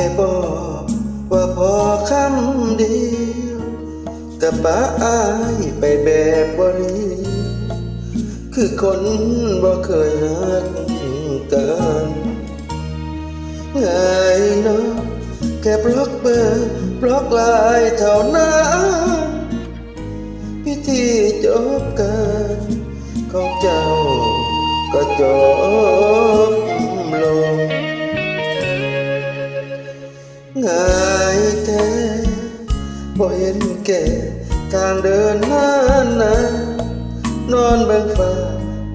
ค่บอกว่าพอคำเดียวกับป้าอายไปแบบบริคือคนบ่เคยรักกันง่ายเน้องแค่บล็อกเบอร์บล็อกไลน์เท่านั้นพิธีจบกันของเจ้าก็จบ ง่ายแท้บ่เห็นแก่ทางเดินมานนานนอนเบิ่งฟ้า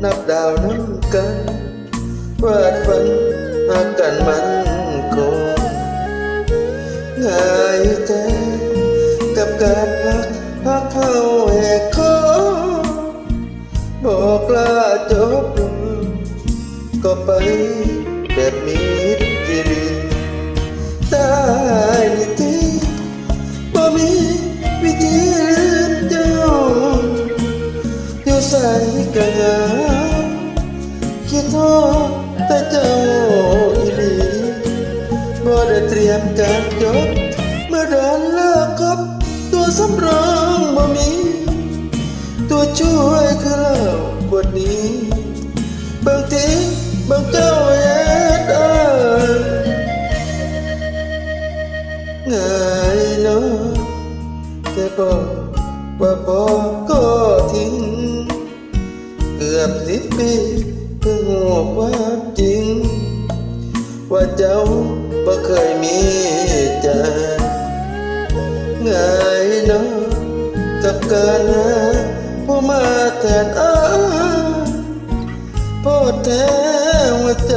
นับดาวน้ำกันวาดฝันหากกันมันคงง่ายแท้กับการพักพักเข้าแหกคอบอกลาจบลงก็ไปแบบมิ อยู่ใส่กะงาคิดทอดแต่เจ้าอีหลีบ่ได้เตรียมการจบเมื่อเดินเลิกคบตัวสำรองบ่มี ตัวช่วยคือเล้ากวดนี้บางทีบางเจ้าเฮ็ดเอ้ยง่ายเนาะแค่บอกว่าบอกก็ทิ้ง กือบสิบปีเพิ่งความจริง ว่าเจ้าบ่เคยมีใจง่ายนะกับการหาผู้มาแทนอ้ายโพดแท้หัวใจ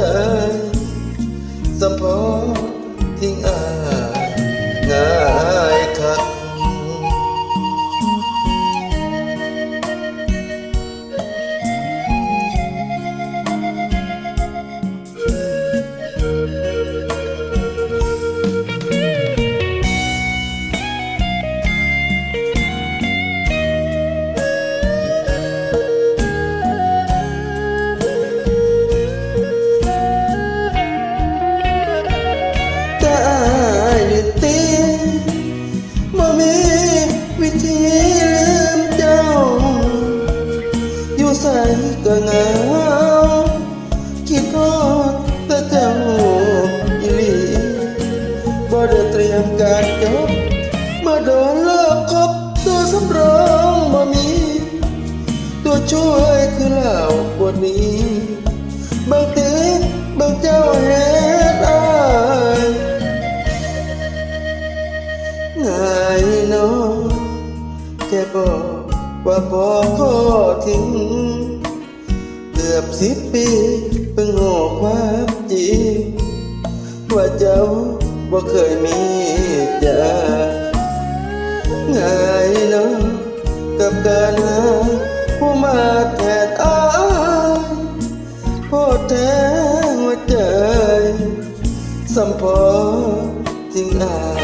าบทนี้บางทีบางเจ้าเฮ็ดอายง่ายน้องแค่บอกว่าพอขอทิ้งเกือบสิบปีเพิ่งรู้ความจริงว่าเจ้าบ่เคยมีใจง่ายน้องกับการหาผู้มาแทน พอทิ้งอา